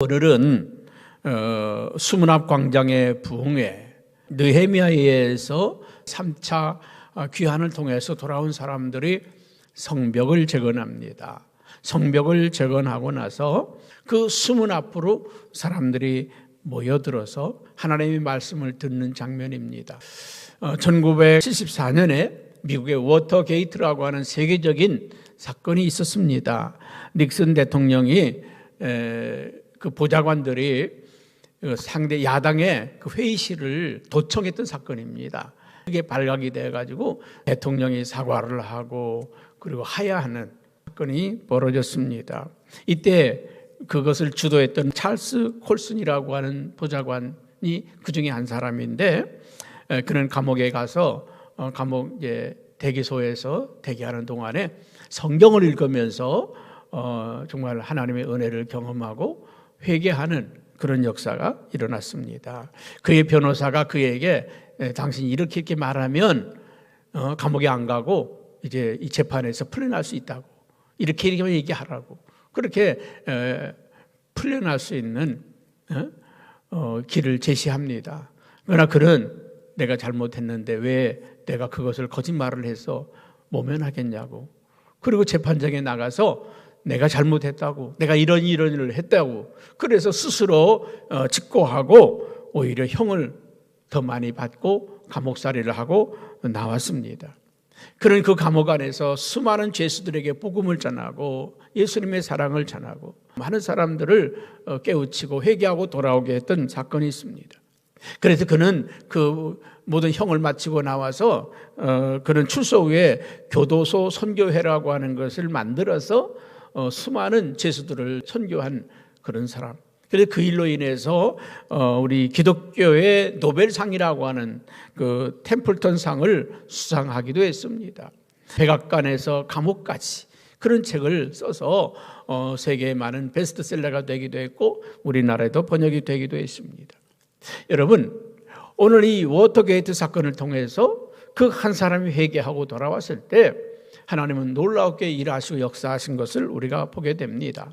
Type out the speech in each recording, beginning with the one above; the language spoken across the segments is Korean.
오늘은 어, 수문앞 광장의 부흥회 느헤미야에서 3차 귀환을 통해서 돌아온 사람들이 성벽을 재건합니다. 성벽을 재건하고 나서 그 수문 앞으로 사람들이 모여들어서 하나님의 말씀을 듣는 장면입니다. 어, 1974년에 미국의 워터게이트라고 하는 세계적인 사건이 있었습니다. 닉슨 대통령이 에, 그 보좌관들이 그 상대 야당의 그 회의실을 도청했던 사건입니다. 그게 발각이 돼가지고 대통령이 사과를 하고 그리고 하야하는 사건이 벌어졌습니다. 이때 그것을 주도했던 찰스 콜슨이라고 하는 보좌관이 그 중에 한 사람인데 그는 감옥에 가서 어, 감옥 대기소에서 대기하는 동안에 성경을 읽으면서 어, 정말 하나님의 은혜를 경험하고 회개하는 그런 역사가 일어났습니다. 그의 변호사가 그에게 당신이 이렇게 이렇게 말하면 어, 감옥에 안 가고 이제 이 재판에서 풀려날 수 있다고 이렇게 이렇게 얘기하라고 그렇게 풀려날 수 있는 어, 길을 제시합니다. 그러나 그는 내가 잘못했는데 왜 내가 그것을 거짓말을 해서 모면하겠냐고. 그리고 재판장에 나가서 내가 잘못했다고, 내가 이런 이런 일을 했다고. 그래서 스스로 어, 직고하고 오히려 형을 더 많이 받고 감옥살이를 하고 나왔습니다. 그런 그 감옥 안에서 수많은 죄수들에게 복음을 전하고 예수님의 사랑을 전하고 많은 사람들을 어, 깨우치고 회개하고 돌아오게 했던 사건이 있습니다. 그래서 그는 그 모든 형을 마치고 나와서 어, 그런 출소 후에 교도소 선교회라고 하는 것을 만들어서 어, 수많은 죄수들을 선교한 그런 사람. 그래서 그 일로 인해서 어, 우리 기독교의 노벨상이라고 하는 그 템플턴 상을 수상하기도 했습니다. 백악관에서 감옥까지 그런 책을 써서 어, 세계에 많은 베스트셀러가 되기도 했고 우리나라에도 번역이 되기도 했습니다. 여러분 오늘 이 워터게이트 사건을 통해서 그 한 사람이 회개하고 돌아왔을 때 하나님은 놀라웠게 일하시고 역사하신 것을 우리가 보게 됩니다.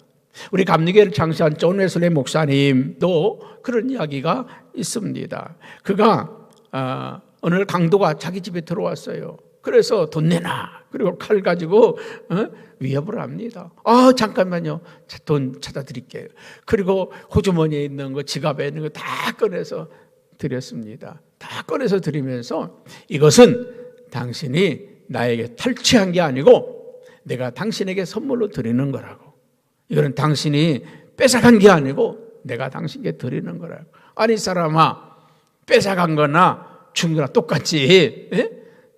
우리 감리교를 창시한 존 웨슬리 목사님도 그런 이야기가 있습니다. 그가 어, 어느 강도가 자기 집에 들어왔어요. 그래서 돈 내놔. 그리고 칼 가지고 어? 위협을 합니다. 아 잠깐만요. 돈 찾아 드릴게요. 그리고 호주머니에 있는 거, 지갑에 있는 거 다 꺼내서 드렸습니다. 다 꺼내서 드리면서 이것은 당신이 나에게 탈취한 게 아니고 내가 당신에게 선물로 드리는 거라고. 이거는 당신이 뺏어간 게 아니고 내가 당신에게 드리는 거라고. 아니 사람아 뺏어간 거나 준 거나 똑같지. 에?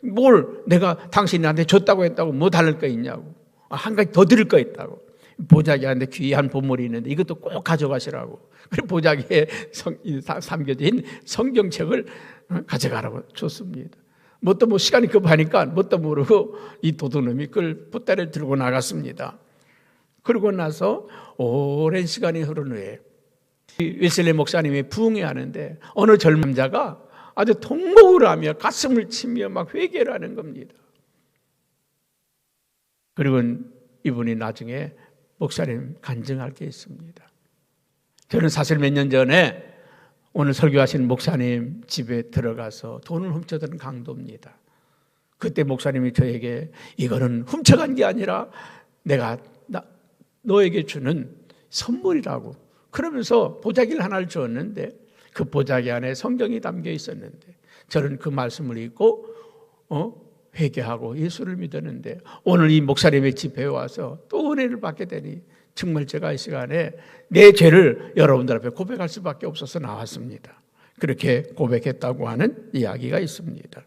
뭘 내가 당신이 나한테 줬다고 했다고 뭐 다를 거 있냐고. 한 가지 더 드릴 거 있다고. 보자기한테 귀한 보물이 있는데 이것도 꼭 가져가시라고. 그 보자기에 성, 삼겨진 성경책을 어, 가져가라고 줬습니다. 뭣도 뭐 시간이 급하니까 뭣도 모르고 이 도둑놈이 끌 풋대를 들고 나갔습니다. 그러고 나서 오랜 시간이 흐른 후에 웨슬리 목사님이 부흥회 하는데 어느 젊은 자가 아주 통곡을 하며 가슴을 치며 막 회개를 하는 겁니다. 그리고 이분이 나중에 목사님 간증할 게 있습니다. 저는 사실 몇 년 전에 오늘 설교하신 목사님 집에 들어가서 돈을 훔쳐드는 강도입니다. 그때 목사님이 저에게 이거는 훔쳐간 게 아니라 내가 나, 너에게 주는 선물이라고 그러면서 보자기를 하나를 주었는데 그 보자기 안에 성경이 담겨 있었는데 저는 그 말씀을 읽고 어? 회개하고 예수를 믿었는데 오늘 이 목사님의 집회에 와서 또 은혜를 받게 되니 정말 제가 이 시간에 내 죄를 여러분들 앞에 고백할 수밖에 없어서 나왔습니다. 그렇게 고백했다고 하는 이야기가 있습니다.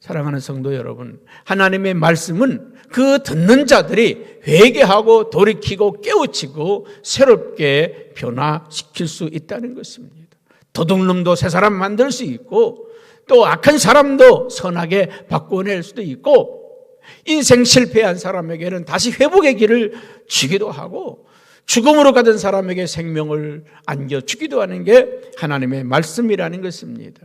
사랑하는 성도 여러분, 하나님의 말씀은 그 듣는 자들이 회개하고 돌이키고 깨우치고 새롭게 변화시킬 수 있다는 것입니다. 도둑놈도 새 사람 만들 수 있고 또 악한 사람도 선하게 바꿔낼 수도 있고 인생 실패한 사람에게는 다시 회복의 길을 주기도 하고 죽음으로 가던 사람에게 생명을 안겨 주기도 하는 게 하나님의 말씀이라는 것입니다.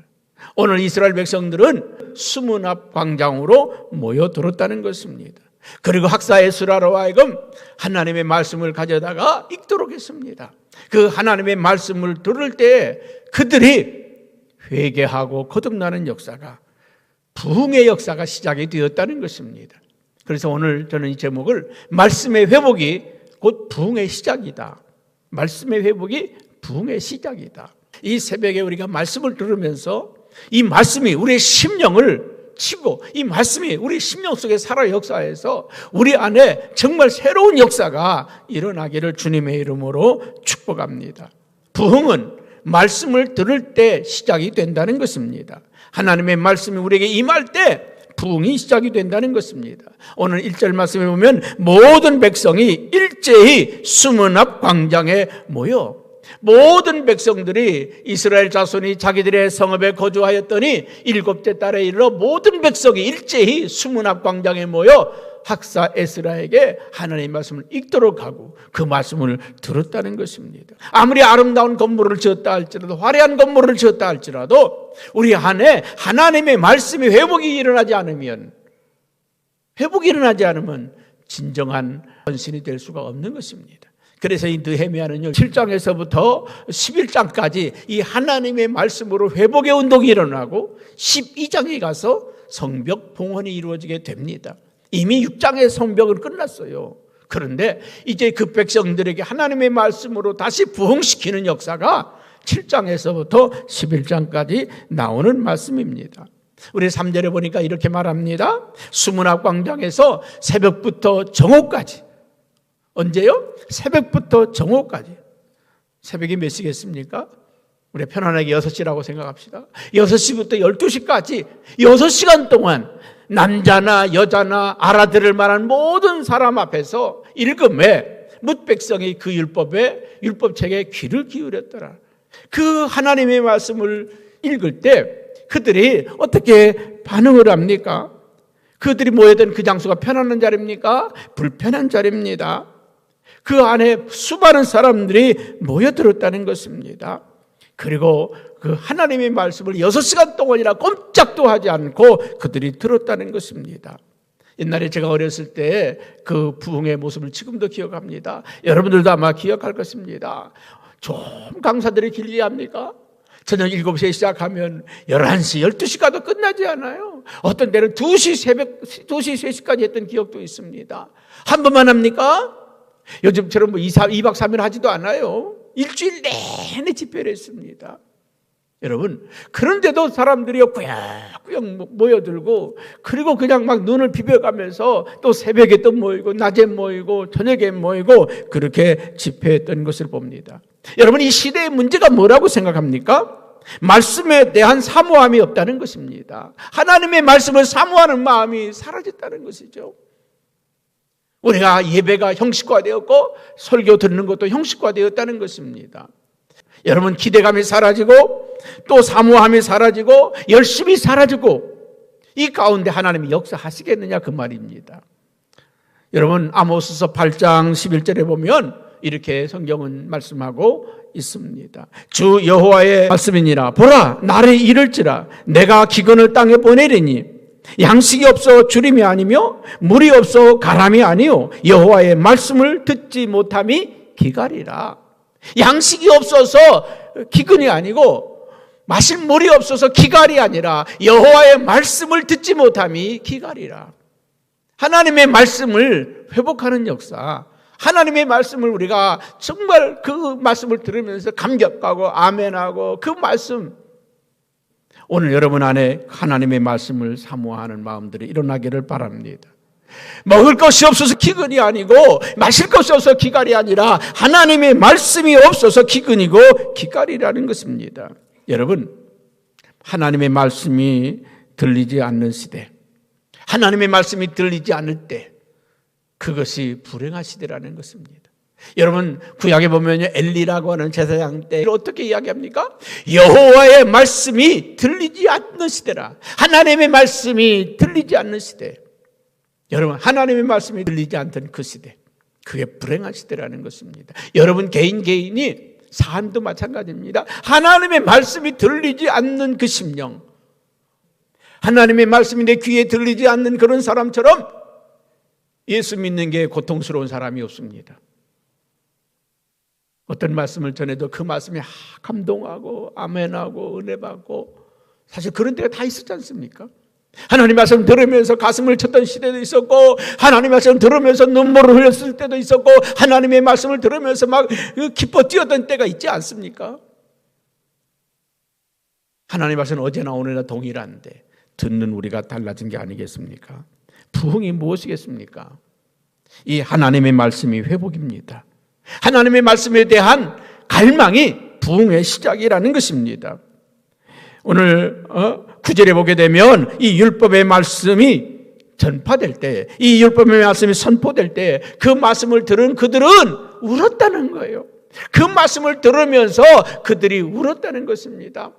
오늘 이스라엘 백성들은 수문 앞 광장으로 모여들었다는 것입니다. 그리고 학사 에스라로 하여금 하나님의 말씀을 가져다가 읽도록 했습니다. 그 하나님의 말씀을 들을 때 그들이 회개하고 거듭나는 역사가 부흥의 역사가 시작이 되었다는 것입니다. 그래서 오늘 저는 이 제목을 말씀의 회복이 곧 부흥의 시작이다. 말씀의 회복이 부흥의 시작이다. 이 새벽에 우리가 말씀을 들으면서 이 말씀이 우리의 심령을 치고 이 말씀이 우리 심령 속에 살아 역사해서 우리 안에 정말 새로운 역사가 일어나기를 주님의 이름으로 축복합니다. 부흥은 말씀을 들을 때 시작이 된다는 것입니다. 하나님의 말씀이 우리에게 임할 때 부흥이 시작이 된다는 것입니다. 오늘 1절 말씀에 보면 모든 백성이 일제히 수문 앞 광장에 모여 모든 백성들이 이스라엘 자손이 자기들의 성읍에 거주하였더니 일곱째 달에 이르러 모든 백성이 일제히 수문 앞 광장에 모여 학사 에스라에게 하나님의 말씀을 읽도록 하고 그 말씀을 들었다는 것입니다. 아무리 아름다운 건물을 지었다 할지라도 화려한 건물을 지었다 할지라도 우리 안에 하나님의 말씀이 회복이 일어나지 않으면 회복이 일어나지 않으면 진정한 헌신이 될 수가 없는 것입니다. 그래서 이 느헤미야는요 7장에서부터 11장까지 이 하나님의 말씀으로 회복의 운동이 일어나고 12장에 가서 성벽 봉헌이 이루어지게 됩니다. 이미 6장의 성벽은 끝났어요. 그런데 이제 그 백성들에게 하나님의 말씀으로 다시 부흥시키는 역사가 7장에서부터 11장까지 나오는 말씀입니다. 우리 3절에 보니까 이렇게 말합니다. 수문학 광장에서 새벽부터 정오까지 언제요? 새벽부터 정오까지. 새벽이 몇 시겠습니까? 우리 편안하게 6시라고 생각합시다. 6시부터 12시까지 6시간 동안 남자나 여자나 알아들을 만한 모든 사람 앞에서 읽음에 뭇백성이 그 율법에 율법책에 귀를 기울였더라. 그 하나님의 말씀을 읽을 때 그들이 어떻게 반응을 합니까? 그들이 모여든 그 장소가 편안한 자리입니까? 불편한 자리입니다. 그 안에 수많은 사람들이 모여들었다는 것입니다. 그리고 그 하나님의 말씀을 여섯 시간 동안이나 꼼짝도 하지 않고 그들이 들었다는 것입니다. 옛날에 제가 어렸을 때 그 부흥의 모습을 지금도 기억합니다. 여러분들도 아마 기억할 것입니다. 좀 강사들이 길지 합니까? 저녁 7시에 시작하면 11시, 12시 가도 끝나지 않아요. 어떤 때는 2시, 새벽 2시, 3시까지 했던 기억도 있습니다. 한 번만 합니까? 요즘처럼 뭐 2, 2박 3일 하지도 않아요. 일주일 내내 집회를 했습니다. 여러분, 그런데도 사람들이 꾸역꾸역 모여들고, 그리고 그냥 막 눈을 비벼가면서 또 새벽에 또 모이고, 낮에 모이고, 저녁에 모이고, 그렇게 집회했던 것을 봅니다. 여러분, 이 시대의 문제가 뭐라고 생각합니까? 말씀에 대한 사모함이 없다는 것입니다. 하나님의 말씀을 사모하는 마음이 사라졌다는 것이죠. 우리가 예배가 형식화되었고 설교 듣는 것도 형식화되었다는 것입니다. 여러분 기대감이 사라지고 또 사모함이 사라지고 열심히 사라지고 이 가운데 하나님이 역사하시겠느냐 그 말입니다. 여러분 아모스서 8장 11절에 보면 이렇게 성경은 말씀하고 있습니다. 주 여호와의 말씀이니라 보라 나를 이를지라 내가 기근을 땅에 보내리니 양식이 없어 주림이 아니며 물이 없어 가람이 아니요 여호와의 말씀을 듣지 못함이 기갈이라. 양식이 없어서 기근이 아니고 마실 물이 없어서 기갈이 아니라 여호와의 말씀을 듣지 못함이 기갈이라. 하나님의 말씀을 회복하는 역사, 하나님의 말씀을 우리가 정말 그 말씀을 들으면서 감격하고 아멘하고 그 말씀 오늘 여러분 안에 하나님의 말씀을 사모하는 마음들이 일어나기를 바랍니다. 먹을 것이 없어서 기근이 아니고 마실 것이 없어서 기갈이 아니라 하나님의 말씀이 없어서 기근이고 기갈이라는 것입니다. 여러분, 하나님의 말씀이 들리지 않는 시대, 하나님의 말씀이 들리지 않을 때 그것이 불행한 시대라는 것입니다. 여러분 구약에 보면요 엘리라고 하는 제사장 때 어떻게 이야기합니까? 여호와의 말씀이 들리지 않는 시대라. 하나님의 말씀이 들리지 않는 시대. 여러분 하나님의 말씀이 들리지 않던 그 시대. 그게 불행한 시대라는 것입니다. 여러분 개인 개인이 삶도 마찬가지입니다. 하나님의 말씀이 들리지 않는 그 심령. 하나님의 말씀이 내 귀에 들리지 않는 그런 사람처럼 예수 믿는 게 고통스러운 사람이 없습니다. 어떤 말씀을 전해도 그 말씀이 아, 감동하고 아멘하고 은혜 받고 사실 그런 때가 다 있었지 않습니까? 하나님 말씀 들으면서 가슴을 쳤던 시대도 있었고 하나님 말씀 들으면서 눈물을 흘렸을 때도 있었고 하나님의 말씀을 들으면서 막 기뻐 뛰었던 때가 있지 않습니까? 하나님 말씀은 어제나 오늘이나 동일한데 듣는 우리가 달라진 게 아니겠습니까? 부흥이 무엇이겠습니까? 이 하나님의 말씀이 회복입니다. 하나님의 말씀에 대한 갈망이 부흥의 시작이라는 것입니다. 오늘 어, 구절에 보게 되면 이 율법의 말씀이 전파될 때, 이 율법의 말씀이 선포될 때, 그 말씀을 들은 그들은 울었다는 거예요. 그 말씀을 들으면서 그들이 울었다는 것입니다.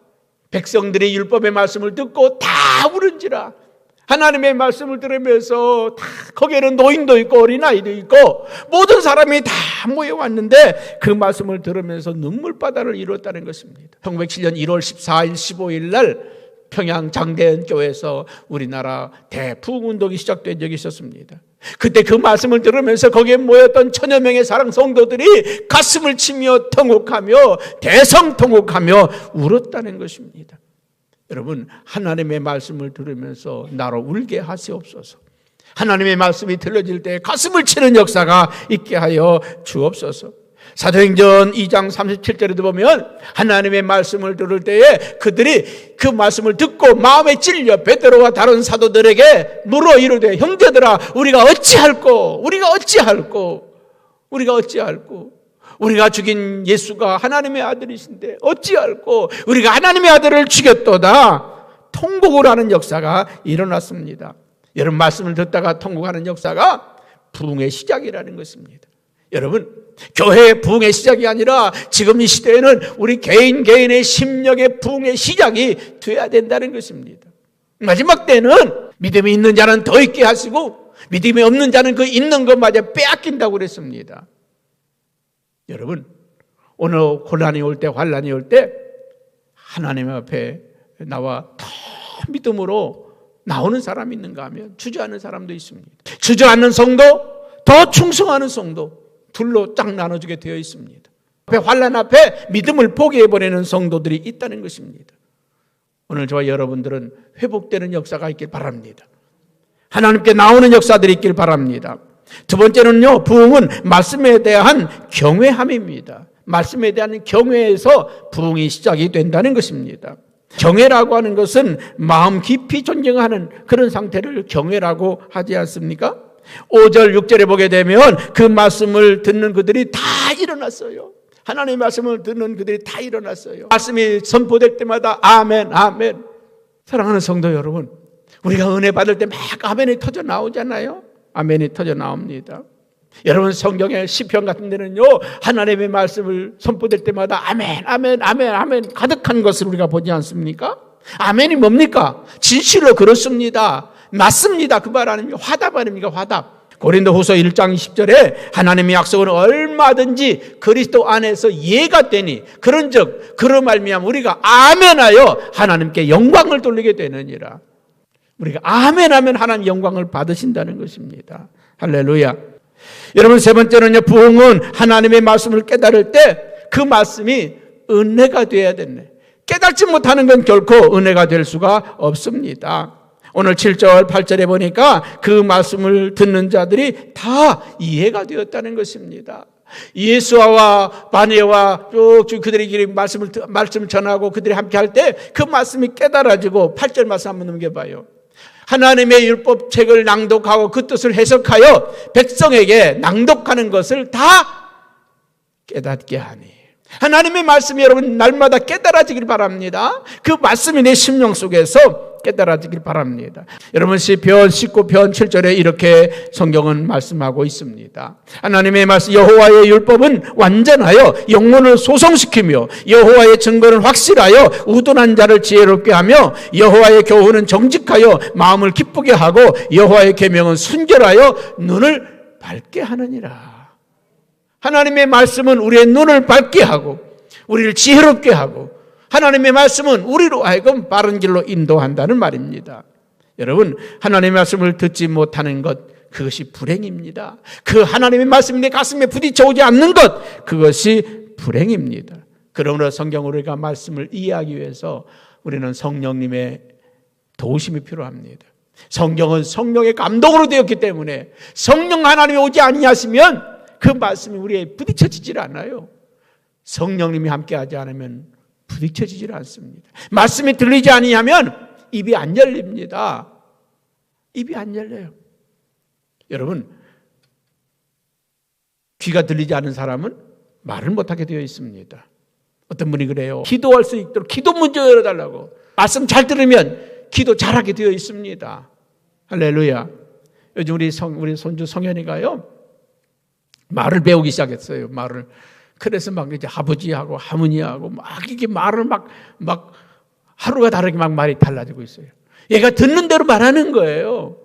백성들이 율법의 말씀을 듣고 다 울은지라 하나님의 말씀을 들으면서 다 거기에는 노인도 있고 어린아이도 있고 모든 사람이 다 모여왔는데 그 말씀을 들으면서 눈물바다를 이뤘다는 것입니다. 1907년 1월 14일 15일 날 평양 장대현 교회에서 우리나라 대풍 운동이 시작된 적이 있었습니다. 그때 그 말씀을 들으면서 거기에 모였던 천여 명의 사랑 성도들이 가슴을 치며 통곡하며 대성통곡하며 울었다는 것입니다. 여러분 하나님의 말씀을 들으면서 나로 울게 하시옵소서. 하나님의 말씀이 들려질 때 가슴을 치는 역사가 있게 하여 주옵소서. 사도행전 2장 37절에도 보면 하나님의 말씀을 들을 때에 그들이 그 말씀을 듣고 마음에 찔려 베드로와 다른 사도들에게 물어 이르되 형제들아 우리가 어찌할꼬 우리가 어찌할꼬 우리가 어찌할꼬 우리가 죽인 예수가 하나님의 아들이신데 어찌할꼬 우리가 하나님의 아들을 죽였도다 통곡을 하는 역사가 일어났습니다. 여러분 말씀을 듣다가 통곡하는 역사가 부흥의 시작이라는 것입니다. 여러분 교회의 부흥의 시작이 아니라 지금 이 시대에는 우리 개인 개인의 심령의 부흥의 시작이 돼야 된다는 것입니다. 마지막 때는 믿음이 있는 자는 더 있게 하시고 믿음이 없는 자는 그 있는 것마저 빼앗긴다고 그랬습니다. 여러분 오늘 고난이 올 때 환란이 올 때 하나님 앞에 나와 더 믿음으로 나오는 사람이 있는가 하면 주저하는 사람도 있습니다. 주저하는 성도, 더 충성하는 성도, 둘로 딱 나눠주게 되어 있습니다. 앞에 환란 앞에 믿음을 포기해 버리는 성도들이 있다는 것입니다. 오늘 저와 여러분들은 회복되는 역사가 있길 바랍니다. 하나님께 나오는 역사들이 있길 바랍니다. 두 번째는요, 부흥은 말씀에 대한 경외함입니다. 말씀에 대한 경외에서 부흥이 시작이 된다는 것입니다. 경외라고 하는 것은 마음 깊이 존경하는 그런 상태를 경외라고 하지 않습니까? 5절, 6절에 보게 되면 그 말씀을 듣는 그들이 다 일어났어요. 하나님의 말씀을 듣는 그들이 다 일어났어요. 말씀이 선포될 때마다 아멘, 아멘. 사랑하는 성도 여러분, 우리가 은혜 받을 때 막 아멘이 터져 나오잖아요. 아멘이 터져 나옵니다. 여러분 성경의 시편 같은 데는요 하나님의 말씀을 선포될 때마다 아멘 아멘 아멘 아멘 가득한 것을 우리가 보지 않습니까? 아멘이 뭡니까? 진실로 그렇습니다. 맞습니다. 그 말 아닙니까? 화답 아닙니까? 화답. 고린도 후서 1장 10절에 하나님의 약속은 얼마든지 그리스도 안에서 이해가 되니 그런즉 그런 말미암 우리가 아멘하여 하나님께 영광을 돌리게 되느니라. 우리가 아멘 하면 하나님 영광을 받으신다는 것입니다. 할렐루야. 여러분 세 번째는요 부흥은 하나님의 말씀을 깨달을 때 그 말씀이 은혜가 되어야 되네. 깨닫지 못하는 건 결코 은혜가 될 수가 없습니다. 오늘 7절, 8절에 보니까 그 말씀을 듣는 자들이 다 이해가 되었다는 것입니다. 예수와 마녀와 쭉 그들이 말씀을, 말씀을 전하고 그들이 함께 할 때 그 말씀이 깨달아지고 8절 말씀 한번 넘겨봐요. 하나님의 율법책을 낭독하고 그 뜻을 해석하여 백성에게 낭독하는 것을 다 깨닫게 하니. 하나님의 말씀이 여러분 날마다 깨달아지길 바랍니다. 그 말씀이 내 심령 속에서 깨달아지길 바랍니다. 여러분 시편 19편 7절에 이렇게 성경은 말씀하고 있습니다. 하나님의 말씀 여호와의 율법은 완전하여 영혼을 소성시키며 여호와의 증거는 확실하여 우둔한 자를 지혜롭게 하며 여호와의 교훈은 정직하여 마음을 기쁘게 하고 여호와의 계명은 순결하여 눈을 밝게 하느니라. 하나님의 말씀은 우리의 눈을 밝게 하고 우리를 지혜롭게 하고 하나님의 말씀은 우리로 하여금 바른 길로 인도한다는 말입니다. 여러분, 하나님의 말씀을 듣지 못하는 것, 그것이 불행입니다. 그 하나님의 말씀이 내 가슴에 부딪혀 오지 않는 것, 그것이 불행입니다. 그러므로 성경 우리가 말씀을 이해하기 위해서 우리는 성령님의 도우심이 필요합니다. 성경은 성령의 감동으로 되었기 때문에 성령 하나님이 오지 아니하시면 그 말씀이 우리에 부딪혀지질 않아요. 성령님이 함께하지 않으면 부딪혀지질 않습니다. 말씀이 들리지 아니하면 입이 안 열립니다. 입이 안 열려요. 여러분 귀가 들리지 않은 사람은 말을 못하게 되어 있습니다. 어떤 분이 그래요. 기도할 수 있도록 기도 문제 열어달라고. 말씀 잘 들으면 기도 잘하게 되어 있습니다. 할렐루야. 요즘 우리 성, 우리 손주 성현이가요. 말을 배우기 시작했어요. 말을. 그래서 막 이제 아버지하고 할머니하고 막 이게 말을 막, 막 하루가 다르게 막 말이 달라지고 있어요. 얘가 듣는 대로 말하는 거예요.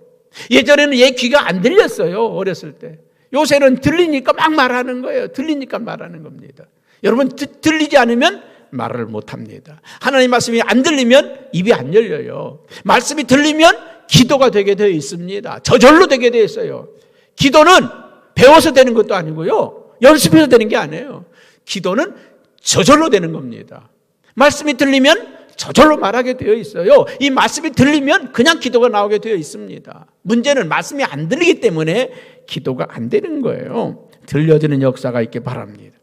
예전에는 얘 귀가 안 들렸어요. 어렸을 때. 요새는 들리니까 막 말하는 거예요. 들리니까 말하는 겁니다. 여러분, 드, 들리지 않으면 말을 못 합니다. 하나님 말씀이 안 들리면 입이 안 열려요. 말씀이 들리면 기도가 되게 되어 있습니다. 저절로 되게 되어 있어요. 기도는 배워서 되는 것도 아니고요. 연습해서 되는 게 아니에요. 기도는 저절로 되는 겁니다. 말씀이 들리면 저절로 말하게 되어 있어요. 이 말씀이 들리면 그냥 기도가 나오게 되어 있습니다. 문제는 말씀이 안 들리기 때문에 기도가 안 되는 거예요. 들려지는 역사가 있게 바랍니다.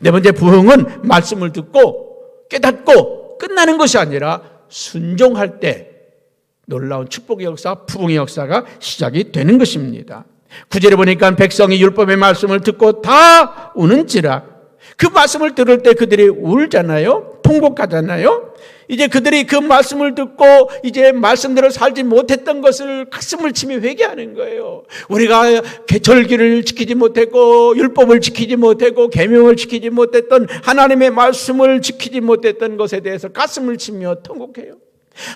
네 번째 부흥은 말씀을 듣고 깨닫고 끝나는 것이 아니라 순종할 때 놀라운 축복의 역사, 부흥의 역사가 시작이 되는 것입니다. 구절에 보니까 백성이 율법의 말씀을 듣고 다 우는지라 그 말씀을 들을 때 그들이 울잖아요. 통곡하잖아요. 이제 그들이 그 말씀을 듣고 이제 말씀대로 살지 못했던 것을 가슴을 치며 회개하는 거예요. 우리가 절기를 지키지 못했고 율법을 지키지 못했고 계명을 지키지 못했던 하나님의 말씀을 지키지 못했던 것에 대해서 가슴을 치며 통곡해요.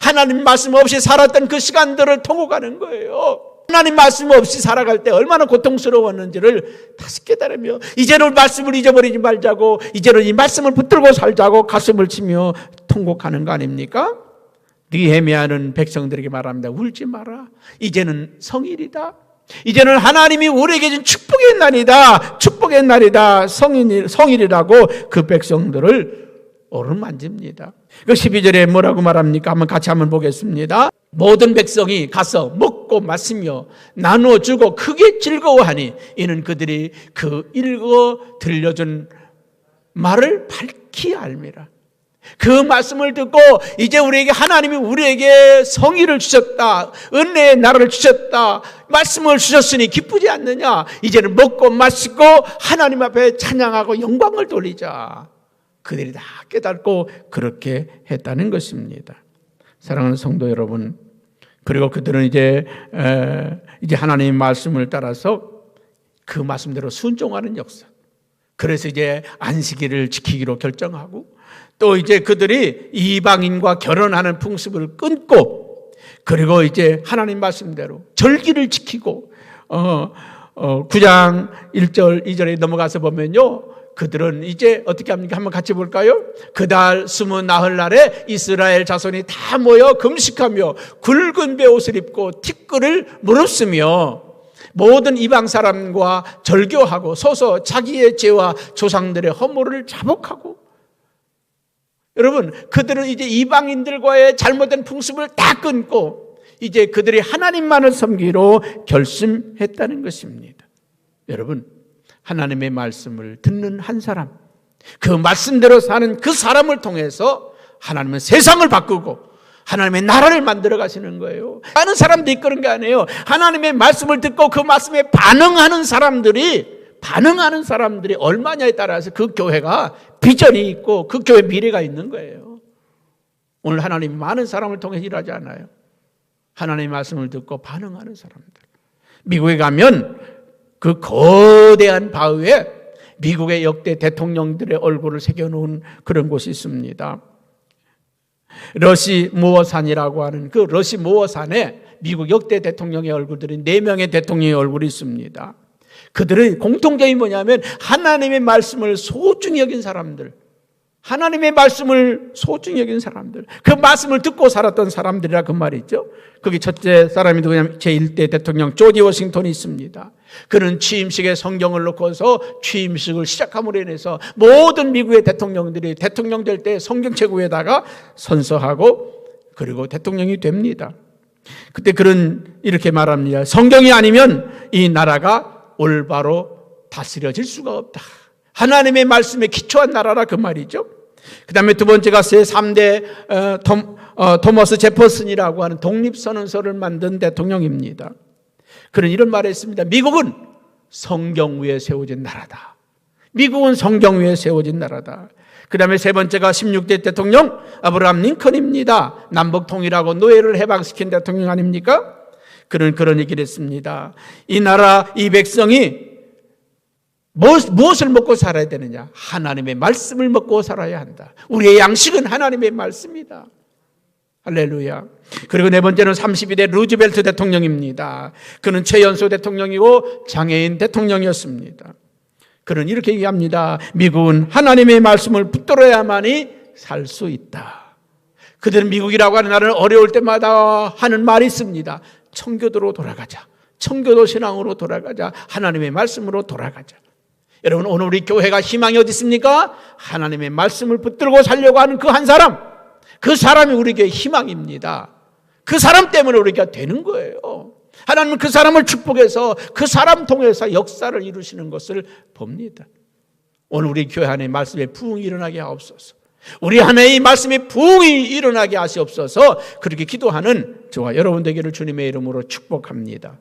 하나님 말씀 없이 살았던 그 시간들을 통곡하는 거예요. 하나님 말씀 없이 살아갈 때 얼마나 고통스러웠는지를 다시 깨달으며 이제는 말씀을 잊어버리지 말자고 이제는 이 말씀을 붙들고 살자고 가슴을 치며 통곡하는 거 아닙니까? 니헤미야는 백성들에게 말합니다. 울지 마라. 이제는 성일이다. 이제는 하나님이 우리에게 준 축복의 날이다. 축복의 날이다. 성인, 성일이라고 그 백성들을 오르만집니다. 그 12절에 뭐라고 말합니까? 한번 같이 한번 보겠습니다. 모든 백성이 가서 먹고 마시며 나눠주고 크게 즐거워하니 이는 그들이 그 읽어 들려준 말을 밝히 알미라. 그 말씀을 듣고 이제 우리에게 하나님이 우리에게 성의를 주셨다. 은혜의 나라를 주셨다. 말씀을 주셨으니 기쁘지 않느냐? 이제는 먹고 마시고 하나님 앞에 찬양하고 영광을 돌리자. 그들이 다 깨닫고 그렇게 했다는 것입니다. 사랑하는 성도 여러분, 그리고 그들은 이제 이제 하나님의 말씀을 따라서 그 말씀대로 순종하는 역사. 그래서 이제 안식일을 지키기로 결정하고 또 이제 그들이 이방인과 결혼하는 풍습을 끊고 그리고 이제 하나님 말씀대로 절기를 지키고 어, 어 9장 1절 2절에 넘어가서 보면요. 그들은 이제 어떻게 합니까? 한번 같이 볼까요? 그달 스무 나흘 날에 이스라엘 자손이 다 모여 금식하며 굵은 베옷을 입고 티끌을 물었으며 모든 이방 사람과 절교하고 서서 자기의 죄와 조상들의 허물을 자복하고 여러분 그들은 이제 이방인들과의 잘못된 풍습을 다 끊고 이제 그들이 하나님만을 섬기로 결심했다는 것입니다. 여러분 하나님의 말씀을 듣는 한 사람, 그 말씀대로 사는 그 사람을 통해서 하나님은 세상을 바꾸고 하나님의 나라를 만들어 가시는 거예요. 많은 사람들이 그런 게 아니에요. 하나님의 말씀을 듣고 그 말씀에 반응하는 사람들이 반응하는 사람들이 얼마냐에 따라서 그 교회가 비전이 있고 그 교회 미래가 있는 거예요. 오늘 하나님 많은 사람을 통해 일하지 않아요. 하나님의 말씀을 듣고 반응하는 사람들. 미국에 가면 그 거대한 바위에 미국의 역대 대통령들의 얼굴을 새겨놓은 그런 곳이 있습니다. 러시 모어산이라고 하는 그 러시 모어산에 미국 역대 대통령의 얼굴들이 네 명의 대통령의 얼굴이 있습니다. 그들의 공통점이 뭐냐면 하나님의 말씀을 소중히 여긴 사람들. 하나님의 말씀을 소중히 여긴 사람들, 그 말씀을 듣고 살았던 사람들이라 그 말이죠. 거기 첫째 사람이 누구냐면 제1대 대통령 조지 워싱턴이 있습니다. 그는 취임식에 성경을 놓고서 취임식을 시작함으로 인해서 모든 미국의 대통령들이 대통령 될 때 성경책 위에다가 선서하고 그리고 대통령이 됩니다. 그때 그는 이렇게 말합니다. 성경이 아니면 이 나라가 올바로 다스려질 수가 없다. 하나님의 말씀에 기초한 나라라 그 말이죠. 그 다음에 두 번째가 세 3대 어, 톰, 어, 토머스 제퍼슨이라고 하는 독립선언서를 만든 대통령입니다. 그는 이런 말을 했습니다. 미국은 성경 위에 세워진 나라다. 미국은 성경 위에 세워진 나라다. 그 다음에 세 번째가 16대 대통령 아브라함 링컨입니다. 남북 통일하고 노예를 해방시킨 대통령 아닙니까? 그는 그런 얘기를 했습니다. 이 나라, 이 백성이 무엇- 무엇 을 먹고 살아야 되느냐? 하나님의 말씀을 먹고 살아야 한다. 우리의 양식은 하나님의 말씀이다. 할렐루야. 그리고 네 번째는 32대 루즈벨트 대통령입니다. 그는 최연소 대통령이고 장애인 대통령이었습니다. 그는 이렇게 얘기합니다. 미국은 하나님의 말씀을 붙들어야만이 살 수 있다. 그들은 미국이라고 하는 나라는 어려울 때마다 하는 말이 있습니다. 청교도로 돌아가자. 청교도 신앙으로 돌아가자. 하나님의 말씀으로 돌아가자. 여러분 오늘 우리 교회가 희망이 어디 있습니까? 하나님의 말씀을 붙들고 살려고 하는 그 한 사람. 그 사람이 우리에게 희망입니다. 그 사람 때문에 우리가 되는 거예요. 하나님은 그 사람을 축복해서 그 사람 통해서 역사를 이루시는 것을 봅니다. 오늘 우리 교회 안에 말씀에 부흥이 일어나게 하옵소서. 우리 안에 이 말씀에 부흥이 일어나게 하시옵소서. 그렇게 기도하는 저와 여러분 되기를 주님의 이름으로 축복합니다.